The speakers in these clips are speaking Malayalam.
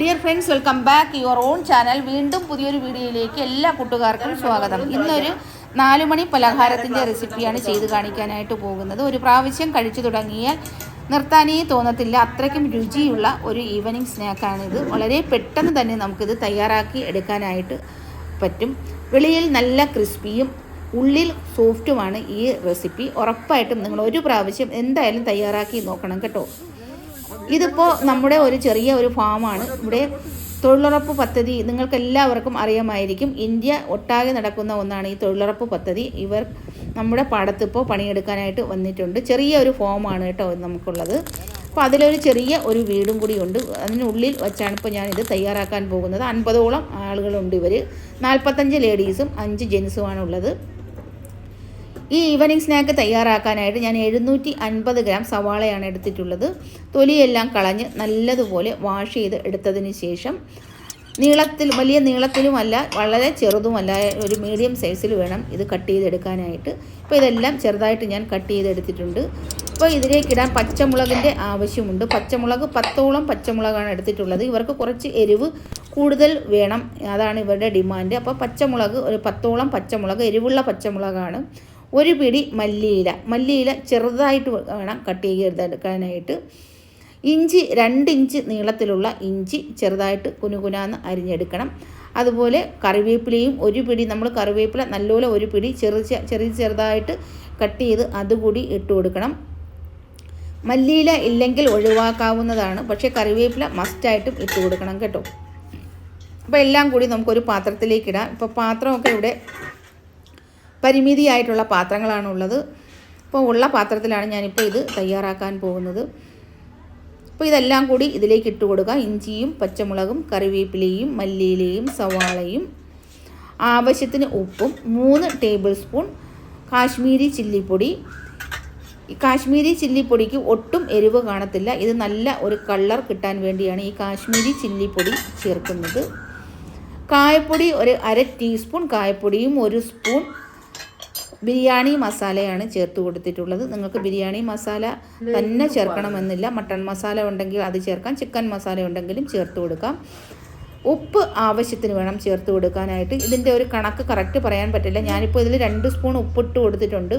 Dear friends welcome back your own channel വീണ്ടും പുതിയൊരു വീഡിയോയിലേക്ക് എല്ലാ കൂട്ടുകാർക്കും സ്വാഗതം. ഇന്നൊരു നാലുമണി പലഹാരത്തിന്റെ റെസിപ്പിയാണ് ചെയ്ത് കാണിക്കാനായിട്ട് പോകുന്നത്. ഒരു പ്രാവശ്യം കഴിച്ചു തുടങ്ങിയാൽ നിർത്താനേ തോന്നത്തില്ല. അത്രയ്ക്കും രുചിയുള്ള ഒരു ഈവനിങ് സ്നാക്കാണിത് വളരെ പെട്ടെന്ന് തന്നെ നമുക്കിത് തയ്യാറാക്കി എടുക്കാനായിട്ട് പറ്റും. വെളിയിൽ നല്ല ക്രിസ്പിയും ഉള്ളിൽ സോഫ്റ്റുമാണ് ഈ റെസിപ്പി ഉറപ്പായിട്ടും നിങ്ങൾ ഒരു പ്രാവശ്യം എന്തായാലും തയ്യാറാക്കി നോക്കണം കേട്ടോ. ഇതിപ്പോൾ നമ്മുടെ ഒരു ചെറിയ ഒരു ഫാമാണ്. ഇവിടെ തൊഴിലുറപ്പ് പദ്ധതി നിങ്ങൾക്ക് എല്ലാവർക്കും അറിയാമായിരിക്കും. ഇന്ത്യ ഒട്ടാകെ നടക്കുന്ന ഒന്നാണ് ഈ തൊഴിലുറപ്പ് പദ്ധതി. ഇവർ നമ്മുടെ പാടത്ത് ഇപ്പോൾ പണിയെടുക്കാനായിട്ട് വന്നിട്ടുണ്ട്. ചെറിയ ഒരു ഫോമാണ് കേട്ടോ നമുക്കുള്ളത്. അപ്പോൾ അതിലൊരു ചെറിയ ഒരു വീടും കൂടി ഉണ്ട്. അതിനുള്ളിൽ വെച്ചാണ് ഇപ്പോൾ ഞാനിത് തയ്യാറാക്കാൻ പോകുന്നത്. അൻപതോളം ആളുകളുണ്ട് ഇവർ നാൽപ്പത്തഞ്ച് ലേഡീസും അഞ്ച് ജെൻസുമാണ് ഉള്ളത് ഈ ഈവനിങ് സ്നാക്ക് തയ്യാറാക്കാനായിട്ട് ഞാൻ എഴുന്നൂറ്റി അൻപത് ഗ്രാം സവാളയാണ് എടുത്തിട്ടുള്ളത്. തൊലിയെല്ലാം കളഞ്ഞ് നല്ലതുപോലെ വാഷ് ചെയ്ത് എടുത്തതിന് ശേഷം നീളത്തിൽ വലിയ നീളത്തിലുമല്ല വളരെ ചെറുതുമല്ല ഒരു മീഡിയം സൈസിൽ വേണം ഇത് കട്ട് ചെയ്തെടുക്കാനായിട്ട്. അപ്പോൾ ഇതെല്ലാം ചെറുതായിട്ട് ഞാൻ കട്ട് ചെയ്തെടുത്തിട്ടുണ്ട്. അപ്പോൾ ഇതിലേക്കിടാൻ പച്ചമുളകിന്റെ ആവശ്യമുണ്ട്. പച്ചമുളക് പത്തോളം പച്ചമുളകാണ് എടുത്തിട്ടുള്ളത്. ഇവർക്ക് കുറച്ച് എരിവ് കൂടുതൽ വേണം. അതാണ് ഇവരുടെ ഡിമാൻഡ്. അപ്പോൾ പച്ചമുളക് ഒരു പത്തോളം പച്ചമുളക് എരിവുള്ള പച്ചമുളകാണ്. ഒരു പിടി മല്ലിയില. മല്ലിയില ചെറുതായിട്ട് വേണം കട്ട് ചെയ്തെടുക്കാനായിട്ട്. ഇഞ്ചി രണ്ട് ഇഞ്ച് നീളത്തിലുള്ള ഇഞ്ചി ചെറുതായിട്ട് കുനുകുനാന്ന് അരിഞ്ഞെടുക്കണം. അതുപോലെ കറിവേപ്പിലയും ഒരു പിടി നമ്മൾ കറിവേപ്പില നല്ലപോലെ ഒരു പിടി ചെറു ചെറിയ ചെറുതായിട്ട് കട്ട് ചെയ്ത് അതുകൂടി ഇട്ട് കൊടുക്കണം. മല്ലിയില ഇല്ലെങ്കിൽ ഒഴിവാക്കാവുന്നതാണ്. പക്ഷേ കറിവേപ്പില മസ്റ്റായിട്ടും ഇട്ട് കൊടുക്കണം കേട്ടോ. അപ്പോൾ എല്ലാം കൂടി നമുക്കൊരു പാത്രത്തിലേക്ക് ഇടാം. ഇപ്പോൾ പാത്രമൊക്കെ ഇവിടെ പരിമിതിയായിട്ടുള്ള പാത്രങ്ങളാണുള്ളത്. അപ്പോൾ ഉള്ള പാത്രത്തിലാണ് ഞാനിപ്പോൾ ഇത് തയ്യാറാക്കാൻ പോകുന്നത്. അപ്പോൾ ഇതെല്ലാം കൂടി ഇതിലേക്ക് ഇട്ട് കൊടുക്കുക. ഇഞ്ചിയും പച്ചമുളകും കറിവേപ്പിലയും മല്ലിയിലയും സവാളയും ആവശ്യത്തിന് ഉപ്പും മൂന്ന് ടേബിൾ സ്പൂൺ കാശ്മീരി ചില്ലിപ്പൊടി. ഈ കാശ്മീരി ചില്ലിപ്പൊടിക്ക് ഒട്ടും എരിവ് കാണത്തില്ല. ഇത് നല്ല ഒരു കളർ കിട്ടാൻ വേണ്ടിയാണ് ഈ കാശ്മീരി ചില്ലിപ്പൊടി ചേർക്കുന്നത്. കായപ്പൊടി ഒരു അര ടീസ്പൂൺ കായപ്പൊടിയും ഒരു സ്പൂൺ ബിരിയാണി മസാലയാണ് ചേർത്ത് കൊടുത്തിട്ടുള്ളത്. നിങ്ങൾക്ക് ബിരിയാണി മസാല തന്നെ ചേർക്കണമെന്നില്ല. മട്ടൺ മസാല ഉണ്ടെങ്കിൽ അത് ചേർക്കാം. ചിക്കൻ മസാല ഉണ്ടെങ്കിലും ചേർത്ത് കൊടുക്കാം. ഉപ്പ് ആവശ്യത്തിന് വേണം ചേർത്ത് കൊടുക്കാനായിട്ട്. ഇതിന്റെ ഒരു കണക്ക് കറക്റ്റ് പറയാൻ പറ്റില്ല. ഞാനിപ്പോൾ ഇതിൽ രണ്ട് സ്പൂൺ ഉപ്പിട്ട് കൊടുത്തിട്ടുണ്ട്.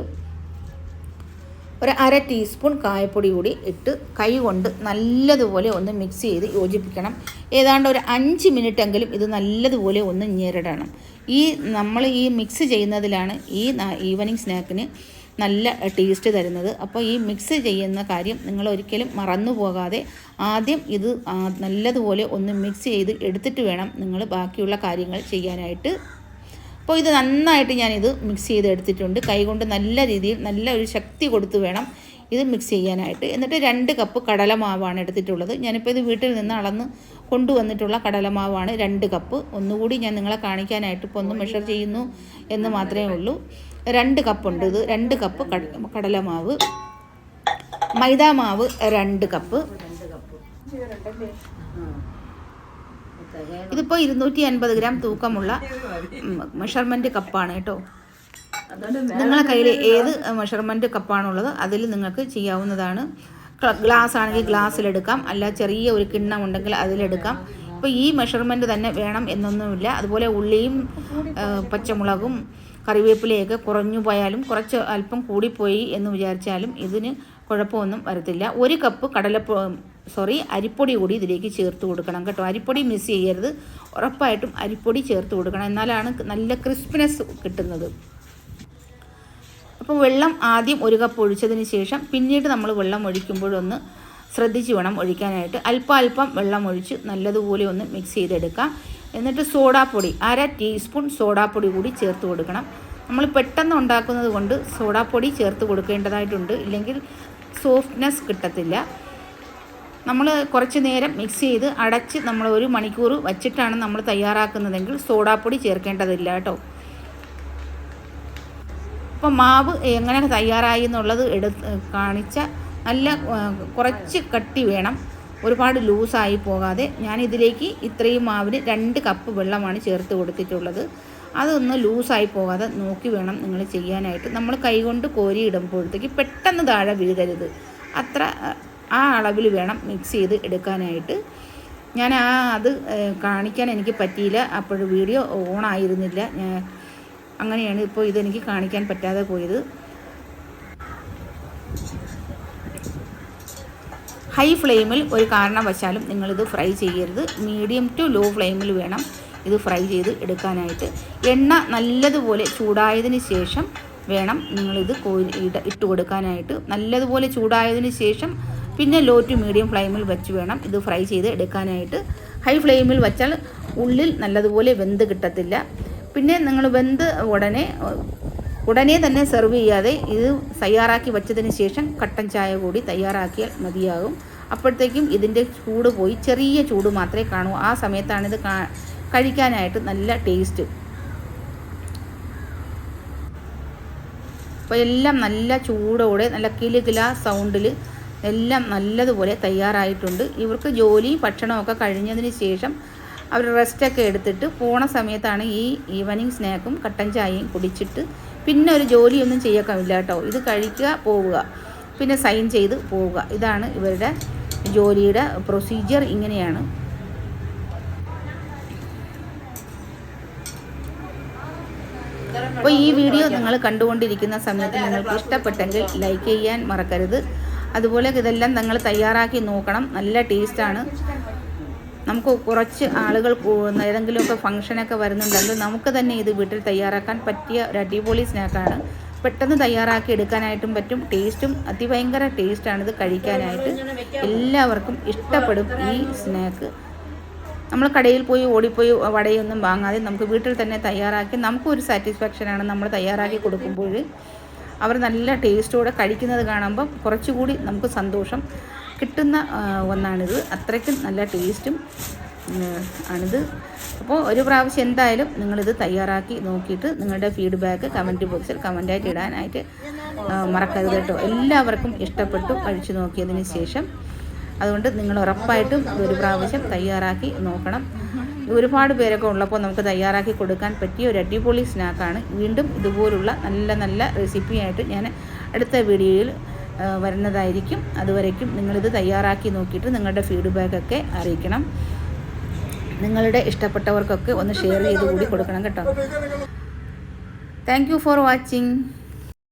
ഒരു അര ടീസ്പൂൺ കായപ്പൊടി കൂടി ഇട്ട് കൈ കൊണ്ട് നല്ലതുപോലെ ഒന്ന് മിക്സ് ചെയ്ത് യോജിപ്പിക്കണം. ഏതാണ്ട് ഒരു അഞ്ച് മിനിറ്റെങ്കിലും ഇത് നല്ലതുപോലെ ഒന്ന് ഞെരടണം. ഈ നമ്മൾ ഈ മിക്സ് ചെയ്യുന്നതിലാണ് ഈ ഈവനിങ് സ്നാക്കിന് നല്ല ടേസ്റ്റ് തരുന്നത്. അപ്പോൾ ഈ മിക്സ് ചെയ്യുന്ന കാര്യം നിങ്ങൾ ഒരിക്കലും മറന്നു പോകാതെ ആദ്യം ഇത് നല്ലതുപോലെ ഒന്ന് മിക്സ് ചെയ്ത് എടുത്തിട്ട് വേണം നിങ്ങൾ ബാക്കിയുള്ള കാര്യങ്ങൾ ചെയ്യാനായിട്ട്. അപ്പോൾ ഇത് നന്നായിട്ട് ഞാനിത് മിക്സ് ചെയ്ത് എടുത്തിട്ടുണ്ട് കൈകൊണ്ട് നല്ല രീതിയിൽ നല്ല ഒരു ശക്തി കൊടുത്ത് വേണം ഇത് മിക്സ് ചെയ്യാനായിട്ട്. എന്നിട്ട് രണ്ട് കപ്പ് കടലമാവാണ് എടുത്തിട്ടുള്ളത്. ഞാനിപ്പോൾ ഇത് വീട്ടിൽ നിന്ന് അളന്ന് കൊണ്ടുവന്നിട്ടുള്ള കടലമാവാണ് രണ്ട് കപ്പ് ഒന്നുകൂടി ഞാൻ നിങ്ങളെ കാണിക്കാനായിട്ട് ഇപ്പോൾ ഒന്ന് മെഷർ ചെയ്യുന്നു എന്ന് മാത്രമേ ഉള്ളൂ. രണ്ട് കപ്പുണ്ട് ഇത്. രണ്ട് കപ്പ് കടലമാവ്. മൈദാമാവ് രണ്ട് കപ്പ് ഇതിപ്പോൾ ഇരുന്നൂറ്റി അൻപത് ഗ്രാം തൂക്കമുള്ള മെഷർമെന്റ് കപ്പാണ് കേട്ടോ. നിങ്ങളെ കയ്യിൽ ഏത് മെഷർമെന്റ് കപ്പാണുള്ളത് അതിൽ നിങ്ങൾക്ക് ചെയ്യാവുന്നതാണ്. ഗ്ലാസ് ആണെങ്കിൽ ഗ്ലാസ്സിലെടുക്കാം അല്ല ചെറിയ ഒരു കിണ്ണം ഉണ്ടെങ്കിൽ അതിലെടുക്കാം ഇപ്പോൾ ഈ മെഷർമെന്റ് തന്നെ വേണം എന്നൊന്നുമില്ല. അതുപോലെ ഉള്ളിയും പച്ചമുളകും കറിവേപ്പിലയൊക്കെ കുറഞ്ഞു പോയാലും കുറച്ച് അല്പം കൂടിപ്പോയി എന്ന് വിചാരിച്ചാലും ഇതിന് കുഴപ്പമൊന്നും വരത്തില്ല. ഒരു കപ്പ് കടലപ്പോ സോറി അരിപ്പൊടി കൂടി ഇതിലേക്ക് ചേർത്ത് കൊടുക്കണം കേട്ടോ. അരിപ്പൊടി മിസ് ചെയ്യരുത്. ഉറപ്പായിട്ടും അരിപ്പൊടി ചേർത്ത് കൊടുക്കണം. എന്നാലാണ് നല്ല ക്രിസ്പിനെസ് കിട്ടുന്നത്. അപ്പോൾ വെള്ളം ആദ്യം ഒരു കപ്പ് ഒഴിച്ചതിന് ശേഷം പിന്നീട് നമ്മൾ വെള്ളം ഒഴിക്കുമ്പോഴൊന്ന് ശ്രദ്ധിച്ച് വേണം ഒഴിക്കാനായിട്ട്. അല്പം അല്പം വെള്ളം ഒഴിച്ച് നല്ലതുപോലെ ഒന്ന് മിക്സ് ചെയ്തെടുക്കാം. എന്നിട്ട് സോഡാപ്പൊടി അര ടീസ്പൂൺ സോഡാപ്പൊടി കൂടി ചേർത്ത് കൊടുക്കണം. നമ്മൾ പെട്ടെന്ന് ഉണ്ടാക്കുന്നത് കൊണ്ട് സോഡാപ്പൊടി ചേർത്ത് കൊടുക്കേണ്ടതായിട്ടുണ്ട്. ഇല്ലെങ്കിൽ സോഫ്റ്റ്നെസ് കിട്ടത്തില്ല. നമ്മൾ കുറച്ച് നേരം മിക്സ് ചെയ്ത് അടച്ച് നമ്മൾ ഒരു മണിക്കൂർ വച്ചിട്ടാണ് നമ്മൾ തയ്യാറാക്കുന്നതെങ്കിൽ സോഡാപ്പൊടി ചേർക്കേണ്ടതില്ല കേട്ടോ. അപ്പം മാവ് എങ്ങനെ തയ്യാറായി എന്നുള്ളത് എടുത്ത് കാണിച്ച നല്ല കുറച്ച് കട്ടി വേണം. ഒരുപാട് ലൂസായി പോകാതെ ഞാൻ ഇതിലേക്ക് ഇത്രയും മാവിന് രണ്ട് കപ്പ് വെള്ളമാണ് ചേർത്ത് കൊടുത്തിട്ടുള്ളത്. അതൊന്ന് ലൂസായി പോകാതെ നോക്കി വേണം നിങ്ങൾ ചെയ്യാനായിട്ട്. നമ്മൾ കൈകൊണ്ട് കോരി ഇടുമ്പോഴത്തേക്ക് പെട്ടെന്ന് താഴെ വീഴരുത് അത്ര ആ അളവിൽ വേണം മിക്സ് ചെയ്ത് എടുക്കാനായിട്ട്. ഞാൻ ആ അത് കാണിക്കാൻ എനിക്ക് പറ്റിയില്ല. അപ്പോൾ വീഡിയോ ഓൺ ആയിരുന്നില്ല. ഞാൻ അങ്ങനെയാണ് ഇപ്പോൾ ഇതെനിക്ക് കാണിക്കാൻ പറ്റാതെ പോയത്. ഹൈ ഫ്ലെയിമിൽ ഒരു കാരണവശാലും നിങ്ങളിത് ഫ്രൈ ചെയ്യരുത്. മീഡിയം ടു ലോ ഫ്ലെയിമിൽ വേണം. ഇത് ഫ്രൈ ചെയ്ത് എടുക്കാനായിട്ട്. എണ്ണ നല്ലതുപോലെ ചൂടായതിന് ശേഷം വേണം നിങ്ങളിത് കോരി ഇട ഇട്ട് കൊടുക്കാനായിട്ട്. നല്ലതുപോലെ ചൂടായതിന് ശേഷം പിന്നെ ലോ ടു മീഡിയം ഫ്ലെയിമിൽ വെച്ച് വേണം ഇത് ഫ്രൈ ചെയ്ത് എടുക്കാനായിട്ട്. ഹൈ ഫ്ലെയിമിൽ വെച്ചാൽ ഉള്ളിൽ നല്ലതുപോലെ വെന്ത് കിട്ടത്തില്ല. പിന്നെ നിങ്ങൾ വെന്ത് ഉടനെ ഉടനെ തന്നെ സെർവ് ചെയ്യാതെ ഇത് തയ്യാറാക്കി വെച്ചതിന് ശേഷം കട്ടൻ ചായ കൂടി തയ്യാറാക്കിയാൽ മതിയാകും. അപ്പോഴത്തേക്കും ഇതിന്റെ ചൂട് പോയി ചെറിയ ചൂട് മാത്രമേ കാണൂ. ആ സമയത്താണ് ഇത് കഴിക്കാനായിട്ട് നല്ല ടേസ്റ്റ്. അപ്പോൾ എല്ലാം നല്ല ചൂടോടെ നല്ല കിലുകില സൗണ്ടിൽ എല്ലാം നല്ലതുപോലെ തയ്യാറായിട്ടുണ്ട്. ഇവർക്ക് ജോലിയും ഭക്ഷണമൊക്കെ കഴിഞ്ഞതിന് ശേഷം അവർ റെസ്റ്റൊക്കെ എടുത്തിട്ട് പോണ സമയത്താണ് ഈ ഈവനിങ് സ്നാക്കും കട്ടൻ ചായയും കുടിച്ചിട്ട് പിന്നെ ഒരു ജോലിയൊന്നും ചെയ്യക്കമില്ല കേട്ടോ. ഇത് കഴിക്കുക പോവുക. പിന്നെ സൈൻ ചെയ്ത് പോവുക. ഇതാണ് ഇവരുടെ ജോലിയുടെ പ്രൊസീജിയർ ഇങ്ങനെയാണ്. അപ്പോൾ ഈ വീഡിയോ നിങ്ങൾ കണ്ടുകൊണ്ടിരിക്കുന്ന സമയത്ത് നിങ്ങൾക്ക് ഇഷ്ടപ്പെട്ടെങ്കിൽ ലൈക്ക് ചെയ്യാൻ മറക്കരുത്. അതുപോലെ ഇതെല്ലാം നിങ്ങൾ തയ്യാറാക്കി നോക്കണം. നല്ല ടേസ്റ്റാണ് നമുക്ക് കുറച്ച് ആളുകൾ ഏതെങ്കിലുമൊക്കെ ഫംഗ്ഷനൊക്കെ വരുന്നുണ്ടെങ്കിൽ നമുക്ക് തന്നെ ഇത് വീട്ടിൽ തയ്യാറാക്കാൻ പറ്റിയ ഒരു അടിപൊളി സ്നാക്കാണ് പെട്ടെന്ന് തയ്യാറാക്കി എടുക്കാനായിട്ടും പറ്റും. ടേസ്റ്റും അതിഭയങ്കര ടേസ്റ്റാണിത് കഴിക്കാനായിട്ട്. എല്ലാവർക്കും ഇഷ്ടപ്പെടും ഈ സ്നാക്ക് നമ്മൾ കടയിൽ പോയി ഓടിപ്പോയി വടയൊന്നും വാങ്ങാതെ നമുക്ക് വീട്ടിൽ തന്നെ തയ്യാറാക്കി നമുക്കൊരു സാറ്റിസ്ഫാക്ഷനാണ് നമ്മൾ തയ്യാറാക്കി കൊടുക്കുമ്പോൾ. അവർ നല്ല ടേസ്റ്റോടെ കഴിക്കുന്നത് കാണുമ്പം കുറച്ചുകൂടി നമുക്ക് സന്തോഷം കിട്ടുന്ന ഒന്നാണിത്. അത്രയ്ക്കും നല്ല ടേസ്റ്റും ആണിത്. അപ്പോൾ ഒരു പ്രാവശ്യം എന്തായാലും നിങ്ങളിത് തയ്യാറാക്കി നോക്കിയിട്ട് നിങ്ങളുടെ ഫീഡ്ബാക്ക് കമന്റ് ബോക്സിൽ കമന്റായിട്ട് ഇടാനായിട്ട് മറക്കരുത് കേട്ടോ. എല്ലാവർക്കും ഇഷ്ടപ്പെട്ടു കഴിച്ചു നോക്കിയതിന് ശേഷം. അതുകൊണ്ട് നിങ്ങൾ ഉറപ്പായിട്ടും ഒരു പ്രാവശ്യം തയ്യാറാക്കി നോക്കണം. ഒരുപാട് പേരൊക്കെ ഉള്ളപ്പോൾ നമുക്ക് തയ്യാറാക്കി കൊടുക്കാൻ പറ്റിയ ഒരു അടിപൊളി സ്നാക്കാണ്. വീണ്ടും ഇതുപോലുള്ള നല്ല നല്ല റെസിപ്പിയായിട്ട് ഞാൻ അടുത്ത വീഡിയോയിൽ വരുന്നതായിരിക്കും. അതുവരേക്കും നിങ്ങളിത് തയ്യാറാക്കി നോക്കിയിട്ട് നിങ്ങളുടെ ഫീഡ്ബാക്കൊക്കെ അറിയിക്കണം. നിങ്ങളുടെ ഇഷ്ടപ്പെട്ടവർക്കൊക്കെ ഒന്ന് ഷെയർ ചെയ്ത് കൂടി കൊടുക്കണം കേട്ടോ. Thank for watching